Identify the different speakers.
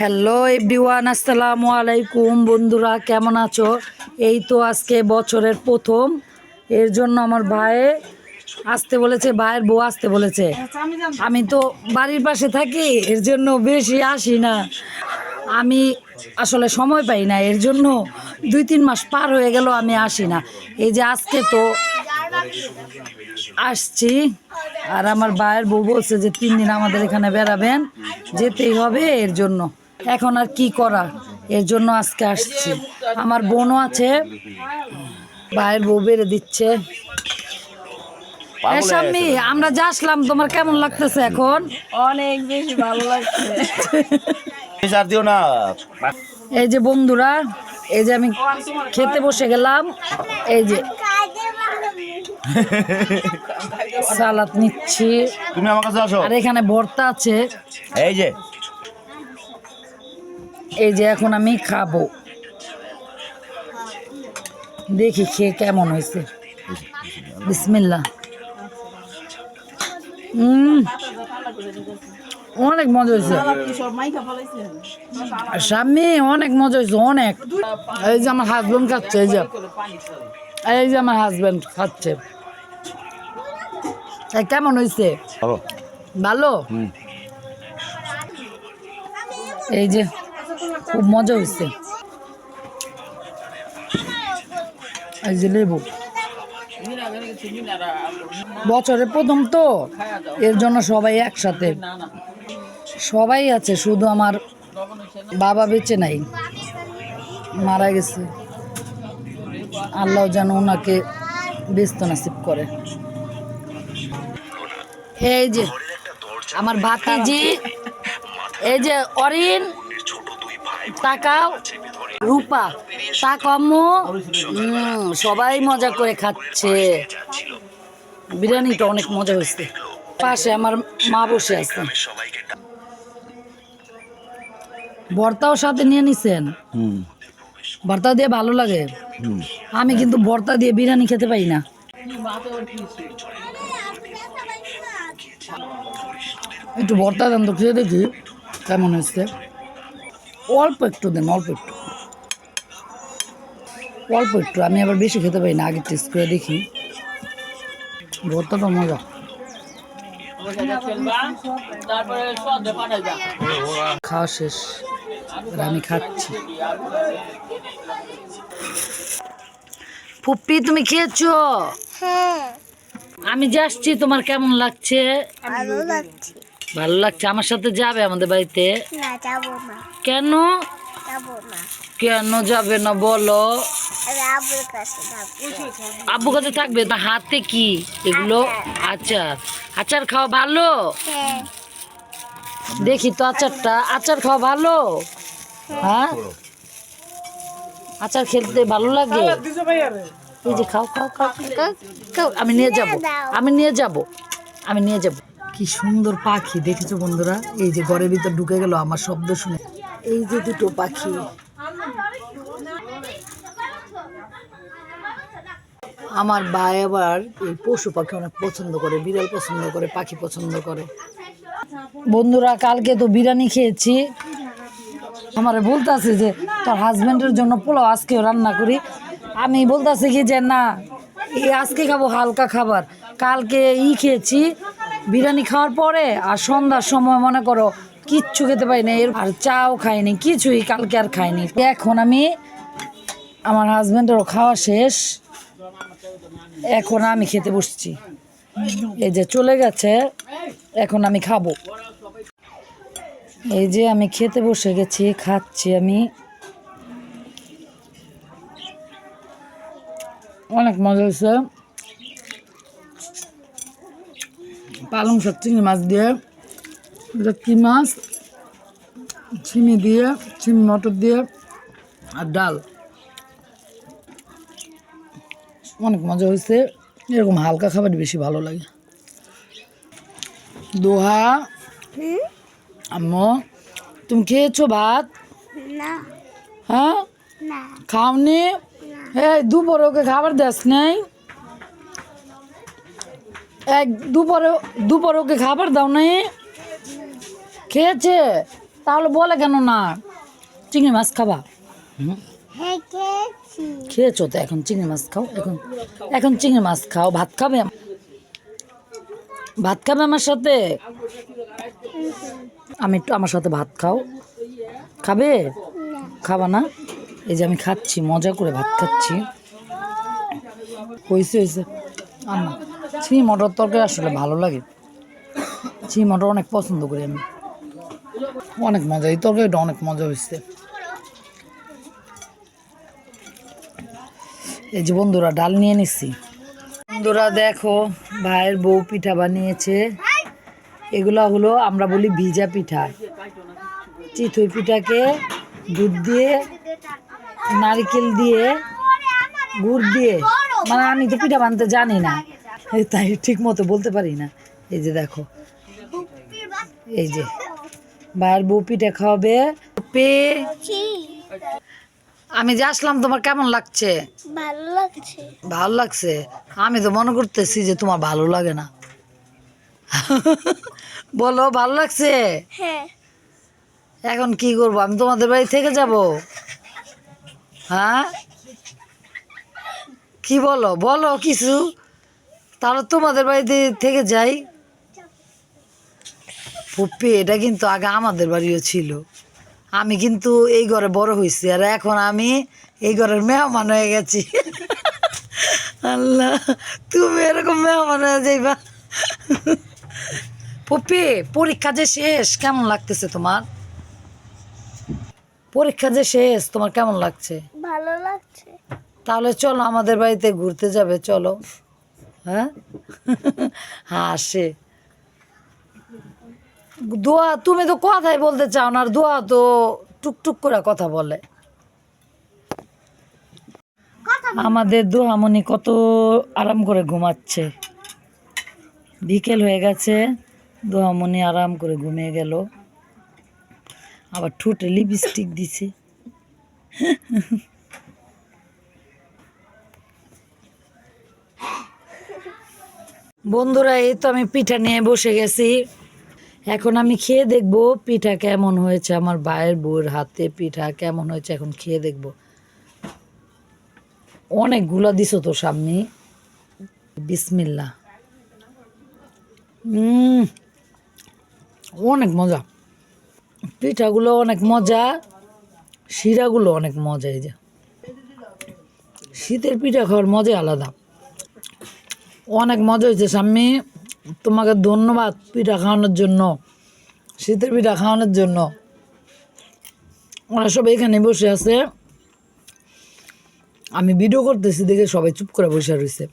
Speaker 1: Hello everyone আসসালামু আলাইকুম। বন্ধুরা, কেমন আছো? এই তো আজকে বছরের প্রথম। এর জন্য আমার ভাই আসতে বলেছে, ভাইয়ের বউ আসতে বলেছে। আমি তো বাড়ির পাশে থাকি, এর জন্য বেশি আসি না। আমি আসলে সময় পাই না, এর জন্য দুই তিন মাস পার হয়ে গেল, আমি আসি না। এই যে আজকে তো আসছি, আর আমার ভাইয়ের বউ বলছে যে তিন দিন আমাদের এখানে বেড়াবেন, যেতেই হবে এর জন্য। এখন আর কি করা এর জন্য আজকে আসছি। আমার বোনও আছে ভাইয়ের বউ বেড়ে দিচ্ছে। আমরা যে আসলাম তোমার কেমন লাগতেছে এখন?
Speaker 2: অনেক বেশি ভালো লাগছে।
Speaker 3: না।
Speaker 1: এই যে বন্ধুরা এই যে আমি খেতে বসে গেলাম এই যে সালাদ নিচ্ছি।
Speaker 3: তুমি আমার কাছে আসো।
Speaker 1: আর এখানে ভর্তা আছে।
Speaker 3: এই যে।
Speaker 1: এই যে এখন আমি খাব। দেখি খেয়ে কেমন হয়েছে। বিসমিল্লা অনেক মজা হয়েছে। স্বামী অনেক মজা হয়েছে অনেক। এই যে আমার হাজবেন্ড খাচ্ছে এই যে। এই যে আমার হাজবেন্ড খাচ্ছে। এই কেমন হয়েছে?
Speaker 3: ভালো।
Speaker 1: এই যে খুব মজা হয়েছে এই যে লেবু। বছরের প্রথম তো, এর জন্য সবাই একসাথে। সবাই আছে, শুধু আমার বাবা বেঁচে নাই, মারা গেছে। আল্লাহ যেন ওনাকে ব্যস্ত নাসিব করে। এই যে, আমার ভাতিজি, এই যে অরিন তাকাও রূপা তাকাম্মু হুম সবাই মজা করে খাচ্ছে। বিরিয়ানিটা অনেক মজা হয়েছে। পাশে আমার মা বসে আছে। ভর্তাও সাথে নিয়ে নিছেন?
Speaker 3: হুম।
Speaker 1: ভর্তা দিয়ে ভালো লাগে? আমি কিন্তু ভর্তা দিয়ে বিরিয়ানি খেতে পাই না। একটু ভর্তা দেন তো খেয়ে দেখি কেমন হয়েছে। অল্প একটু দেন অল্প একটু। অল্প একটু আমি আবার বেশি খেতে পারি না আগে টেস্ট করে দেখি। ভর্তাটা মজা। খাওয়া শেষ আর আমি খাচ্ছি। ফুপ্পি তুমি খেয়েছো?
Speaker 4: হ্যাঁ।
Speaker 1: আমি যাচ্ছি তোমার কেমন লাগছে?
Speaker 4: লাগছে।
Speaker 1: ভালো লাগছে? আমার সাথে যাবে আমাদের বাড়িতে?
Speaker 4: না যাব না।
Speaker 1: কেন?
Speaker 4: যাব না।
Speaker 1: কেন যাবে না বলো? আব্বু কাছে থাকবে? না হাতে কি? এগুলো? আচার। আচার। খাওয়া ভালো?
Speaker 4: হ্যাঁ।
Speaker 1: দেখি তো আচারটা। আচার খাওয়া ভালো? হ্যাঁ? আচার খেলতে ভালো লাগে? এই যে খাও খাও খাও, খাও আমি নিয়ে যাব। আমি নিয়ে যাব। আমি নিয়ে যাব। কি সুন্দর পাখি, দেখেছ বন্ধুরা? এই যে ঘরের ভিতর ঢুকে গেল আমার শব্দ শুনে। এই যে দুটো পাখি। আমার ভাই আবার এই পশু পাখি অনেক পছন্দ করে, বিড়াল পছন্দ করে, পাখি পছন্দ করে। বন্ধুরা, কালকে তো বিরিয়ানি খেয়েছি। আমার বলতেছে যে, তোর হাজব্যান্ডের জন্য পোলাও আজকেও রান্না করি। আমি বলতেছি কি যে, না, এই আজকে খাব হালকা খাবার। কালকে ই খেয়েছি বিরিয়ানি খাওয়ার পরে আর সন্ধ্যার সময় মনে করো কিচ্ছু খেতে পারি না, এর আর চাও খাইনি, কিছুই কালকে আর খাইনি। এখন আমি আমার হাজব্যান্ডেরও খাওয়া শেষ, এখন আমি খেতে বসছি। এই যে চলে গেছে, এখন আমি খাব। এই যে আমি খেতে বসে গেছি, খাচ্ছি আমি। অনেক মজা হয়েছে। পালং শাক চিংড়ি মাছ দিয়ে এটা কি মাছ ছিমি দিয়ে ছিমি মটর দিয়ে আর ডাল। অনেক মজা হয়েছে। এরকম হালকা খাবার বেশি ভালো লাগে। দোহা আম্মু তুমি খেয়েছো ভাত?
Speaker 4: না।
Speaker 1: হ্যাঁ? খাওনি? এই দুপুরে ওকে খাবার দেস নেই? এক দুপুরে দুপুরে ওকে খাবার দাও নাই খেয়েছে? তাহলে বলে কেন না? চিংড়ি মাছ খাবা।
Speaker 4: হ্যাঁ খেয়েছো।
Speaker 1: তো? এখন চিংড়ি মাছ খাও। এখন এখন চিংড়ি মাছ খাও। ভাত খাবে? ভাত খাবে আমার সাথে? আমি একটু আমার সাথে ভাত খাও। খাবে? খাবা না? এই যে আমি খাচ্ছি মজা করে ভাত খাচ্ছি। হয়েছে হয়েছে না চিনি মটর তরকারি আসলে ভালো লাগে। চিনি মটর অনেক পছন্দ করি আমি। অনেক মজা, এই তরকারিটা অনেক মজা হয়েছে। এই যে বন্ধুরা, ডাল নিয়ে নিচ্ছি বন্ধুরা, দেখো, ভাইয়ের বউ পিঠা বানিয়েছে। এগুলো হলো আমরা বলি ভিজা পিঠা। চিতই পিঠাকে দুধ দিয়ে, নারকেল দিয়ে, গুড় দিয়ে। মানে আমি তো পিঠা বানাতে জানি না। তাই ঠিক মতো বলতে পারি না। এই যে দেখো। এই যে। বউ পিঠা খাওয়াবে। পে আমি যে আসলাম তোমার কেমন লাগছে?
Speaker 4: ভালো লাগছে।
Speaker 1: ভালো লাগছে? আমি তো মনে করতেছি যে তোমার ভালো লাগে না। বলো ভালো লাগছে?
Speaker 4: হ্যাঁ।
Speaker 1: এখন কি করব? আমি তোমাদের বাড়ি থেকে যাব? হ্যাঁ? কি বলো? বলো কিছু। তাহলে তোমাদের বাড়িতে থেকে যাই। পুপ্পি এটা কিন্তু আগে আমাদের বাড়িও ছিল। আমি কিন্তু এই ঘরে বড় হয়েছি আর এখন আমি এই ঘরের মেহমান হয়ে গেছি। আল্লাহ তুমি এরকম মেহমান হয়ে যাইবা। পুপ্পি পরীক্ষা যে শেষ কেমন লাগতেছে তোমার? পরীক্ষা যে শেষ তোমার কেমন লাগছে?
Speaker 4: ভালো লাগছে।
Speaker 1: তাহলে চলো আমাদের বাড়িতে ঘুরতে যাবে চলো। হ্যাঁ? হাসে। দোয়া, তুমি তো কথাই বলতে চাও না, আর দোয়া তো টুকটুক করে কথা বলে। আমাদের দোয়ামণি কত আরাম করে ঘুমাচ্ছে। বিকেল হয়ে গেছে দোয়ামণি আরাম করে ঘুমিয়ে গেল। আবার ঠোঁটে লিপস্টিক দিছে। বন্ধুরা, এই তো আমি পিঠা নিয়ে বসে গেছি। এখন আমি খেয়ে দেখব পিঠা কেমন হয়েছে, আমার ভাইয়ের বউয়ের হাতে পিঠা কেমন হয়েছে, এখন খেয়ে দেখব। অনেকগুলো দিছো তো সামনে বিসমিল্লা। অনেক মজা। পিঠাগুলো অনেক মজা, শিরাগুলো অনেক মজা এই যে। শীতের পিঠা খাওয়ার মজা আলাদা। অনেক মজা হয়েছে, স্বামী। তোমাকে ধন্যবাদ পিঠা খাওয়ানোর জন্য, শীতের পিঠা খাওয়ানোর জন্য। ওরা সব এখানে বসে আছে। আমি ভিডিও করতেছি দেখে সবাই চুপ করে বসে রয়েছে।